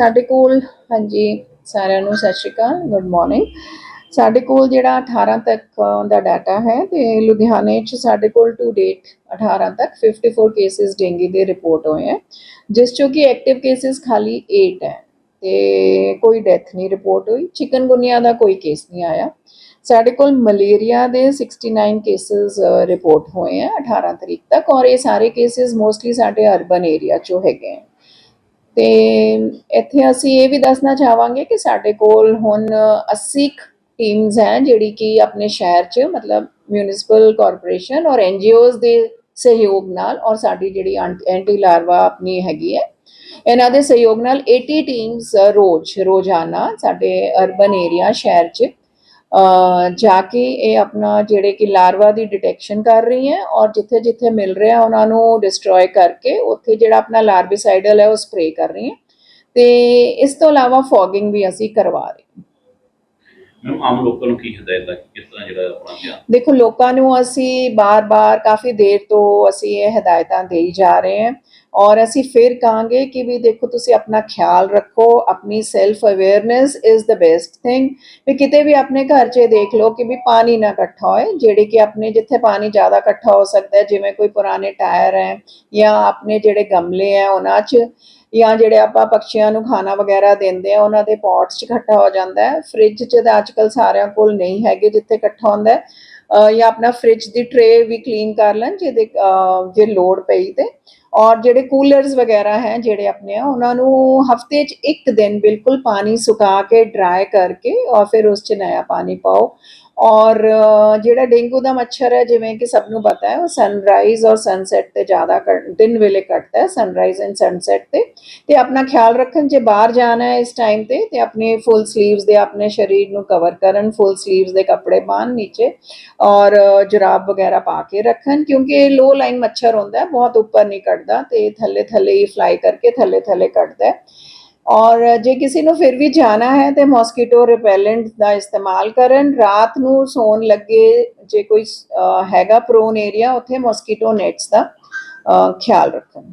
ਸਾਡੇ ਕੋਲ, ਹਾਂਜੀ, ਸਾਰਿਆਂ ਨੂੰ ਸਤਿ ਸ਼੍ਰੀ ਅਕਾਲ ਗੁੱਡ ਮਾਰਨਿੰਗ ਸਾਡੇ ਕੋਲ ਜਿਹੜਾ 18 ਤੱਕ ਦਾ ਡਾਟਾ ਹੈ ਤੇ ਲੁਧਿਆਣੇ ਚ ਸਾਡੇ ਕੋਲ ਟੂ ਡੇਟ 18 ਤੱਕ 54 ਕੇਸਿਸ ਡੇਂਗੀ ਦੇ ਰਿਪੋਰਟ ਹੋਏ ਹੈ, ਜਿਸ ਚੋਂ ਕਿ ਐਕਟਿਵ ਕੇਸਿਸ ਖਾਲੀ 8 ਹੈ ਤੇ ਕੋਈ ਡੈਥ ਨਹੀਂ ਰਿਪੋਰਟ ਹੋਈ, ਚਿਕਨਗੁਨੀਆ ਦਾ ਕੋਈ ਕੇਸ ਨਹੀਂ ਆਇਆ। ਸਾਡੇ ਕੋਲ ਮਲੇਰੀਆ ਦੇ 69 ਕੇਸਿਸ ਰਿਪੋਰਟ ਹੋਏ ਹੈ 18 ਤਰੀਕ ਤੱਕ ਔਰ ਇਹ ਸਾਰੇ ਕੇਸਿਸ ਮੋਸਟਲੀ ਸਾਡੇ ਅਰਬਨ ਏਰੀਆ ਚੋਂ ਹੈਗੇ ਹੈ। ਤੇ ਇੱਥੇ ਅਸੀਂ ਇਹ ਵੀ ਦੱਸਣਾ ਚਾਹਾਂਗੇ ਕਿ ਸਾਡੇ ਕੋਲ ਹੁਣ 80 ਟੀਮਸ ਹੈ ਜਿਹੜੀ ਕਿ ਆਪਣੇ ਸ਼ਹਿਰ 'ਚ, ਮਤਲਬ ਮਿਊਨਿਸਪਲ ਕਾਰਪੋਰੇਸ਼ਨ ਔਰ ਐਨਜੀਓਜ਼ ਦੇ ਸਹਿਯੋਗ ਨਾਲ ਔਰ ਸਾਡੀ ਜਿਹੜੀ ਐਂਟੀ ਲਾਰਵਾ ਆਪਣੀ ਹੈਗੀ ਹੈ, ਇਹਨਾਂ ਦੇ ਸਹਿਯੋਗ ਨਾਲ 80 ਟੀਮਸ ਰੋਜ਼, ਰੋਜ਼ਾਨਾ ਸਾਡੇ ਅਰਬਨ ਏਰੀਆ ਸ਼ਹਿਰ 'ਚ ਜਾ ਕੇ ਇਹ ਆਪਣਾ ਜਿਹੜੇ ਕਿ ਲਾਰਵਾ ਦੀ ਡਿਟੈਕਸ਼ਨ ਕਰ ਰਹੀ ਹੈ ਔਰ ਜਿੱਥੇ ਜਿੱਥੇ ਮਿਲ ਰਿਹਾ ਉਹਨਾਂ ਨੂੰ ਡਿਸਟਰੋਏ ਕਰਕੇ ਉੱਥੇ ਜਿਹੜਾ ਆਪਣਾ ਲਾਰਵਿਸਾਈਡਲ ਹੈ ਉਹ ਸਪਰੇ ਕਰ ਰਹੀ ਹੈ। ਤੇ ਇਸ ਤੋਂ ਇਲਾਵਾ ਫੌਗਿੰਗ ਵੀ ਅਸੀਂ ਕਰਵਾ ਰਹੇ ਹਾਂ। ਮੈਨੂੰ ਆਮ ਲੋਕਾਂ ਨੂੰ ਕੀ ਹਦਾਇਤ ਹੈ ਕਿ ਕਿਸ ਤਰ੍ਹਾਂ ਜਿਹੜਾ ਆਪਣਾ ਧਿਆਨ ਦੇਖੋ ਲੋਕਾਂ ਨੂੰ ਅਸੀਂ ਬਾਰ-ਬਾਰ ਕਾਫੀ ਦੇਰ ਤੋਂ ਅਸੀਂ ਇਹ ਹਦਾਇਤਾਂ ਦੇਈ ਜਾ ਰਹੇ ਹਾਂ ਔਰ ਅਸੀਂ ਫਿਰ ਕਹਾਂਗੇ ਕਿ ਵੀ ਦੇਖੋ ਤੁਸੀਂ ਆਪਣਾ ਖਿਆਲ ਰੱਖੋ, ਆਪਣੀ self awareness is the best thing ਵੀ ਕਿਤੇ ਵੀ ਆਪਣੇ ਘਰ 'ਚ ਦੇਖ ਲਓ ਕਿ ਵੀ ਪਾਣੀ ਨਾ ਇਕੱਠਾ ਹੋਏ, ਜਿਹੜੇ ਕਿ ਆਪਣੇ ਜਿੱਥੇ ਪਾਣੀ ਜ਼ਿਆਦਾ ਇਕੱਠਾ ਹੋ ਸਕਦਾ ਹੈ, ਜਿਵੇਂ ਕੋਈ ਪੁਰਾਣੇ ਟਾਇਰ ਹੈ ਜਾਂ ਆਪਣੇ ਜਿਹੜੇ ਗਮਲੇ ਹੈ ਉਹਨਾਂ 'ਚ, ਜਾਂ ਜਿਹੜੇ ਆਪਾਂ ਪੰਛੀਆਂ ਨੂੰ ਖਾਣਾ ਵਗੈਰਾ ਦਿੰਦੇ ਆ ਉਹਨਾਂ ਦੇ ਪੌਟਸ 'ਚ ਇਕੱਠਾ ਹੋ ਜਾਂਦਾ ਹੈ। ਫ੍ਰਿਜ 'ਚ ਤਾਂ ਅੱਜਕੱਲ ਸਾਰਿਆਂ ਕੋਲ ਨਹੀਂ ਹੈਗੇ ਜਿੱਥੇ ਇਕੱਠਾ ਹੁੰਦਾ ਹੈ। ਜਾਂ ਆਪਣਾ ਫ੍ਰਿਜ ਦੀ ਟਰੇ ਵੀ ਕਲੀਨ ਕਰ ਲੈਣ ਜਿਹਦੇ ਜੇ ਲੋਡ ਪਈ ਤੇ। ਔਰ ਜਿਹੜੇ ਕੂਲਰਸ ਵਗੈਰਾ ਹੈ ਜਿਹੜੇ ਆਪਣੇ ਆ, ਉਹਨਾਂ ਨੂੰ ਹਫ਼ਤੇ 'ਚ ਇੱਕ ਦਿਨ ਬਿਲਕੁਲ ਪਾਣੀ ਸੁਕਾ ਕੇ ਡਰਾਈ ਕਰਕੇ ਔਰ ਫਿਰ ਉਸ 'ਚ ਨया ਪਾਣੀ ਪਾਓ। ਔਰ ਜਿਹੜਾ ਡੇਂਗੂ ਦਾ ਮੱਛਰ ਹੈ, ਜਿਵੇਂ ਕਿ ਸਭ ਨੂੰ ਪਤਾ ਹੈ, ਉਹ ਸਨਰਾਈਜ਼ ਔਰ ਸਨਸੈਟ ਤੇ ਜ਼ਿਆਦਾ ਕੱਟ- ਦਿਨ ਵੇਲੇ ਕੱਟਦਾ ਹੈ ਸਨਰਾਈਜ਼ ਐਂਡ ਸਨਸੈਟ ਤੇ। ਤੇ ਆਪਣਾ ਖਿਆਲ ਰੱਖਣ, ਜੇ ਬਾਹਰ ਜਾਣਾ ਹੈ ਇਸ ਟਾਈਮ ਤੇ ਤੇ ਆਪਣੇ ਫੁੱਲ ਸਲੀਵਸ ਦੇ ਆਪਣੇ ਸਰੀਰ ਨੂੰ ਕਵਰ ਕਰਨ ਫੁੱਲ ਸਲੀਵਸ ਦੇ ਕੱਪੜੇ ਪਾਉਣ ਨੀਚੇ ਔਰ ਜੁਰਾਬ ਵਗੈਰਾ ਪਾ ਕੇ ਰੱਖਣ, ਕਿਉਂਕਿ ਇਹ ਲੋ ਲਾਈਨ ਮੱਛਰ ਹੁੰਦਾ ਹੈ, ਬਹੁਤ ਉੱਪਰ ਨਹੀਂ ਕੱਟਦਾ ਤੇ ਥੱਲੇ ਥੱਲੇ ਹੀ ਫਲਾਈ ਕਰਕੇ ਥੱਲੇ ਥੱਲੇ ਕੱਟਦਾ ਹੈ। ਔਰ ਜੇ ਕਿਸੇ ਨੂੰ ਫਿਰ ਵੀ ਜਾਣਾ ਹੈ ਤੇ ਮੋਸਕੀਟੋ ਰਿਪੈਲੈਂਟ ਦਾ ਇਸਤੇਮਾਲ ਕਰਨ। ਰਾਤ ਨੂੰ ਸੌਣ ਲੱਗੇ ਜੇ ਕੋਈ ਹੈਗਾ ਪ੍ਰੋਨ ਏਰੀਆ ਉੱਥੇ ਮੋਸਕੀਟੋ ਨੈਟਸ ਦਾ ਖਿਆਲ ਰੱਖਣ।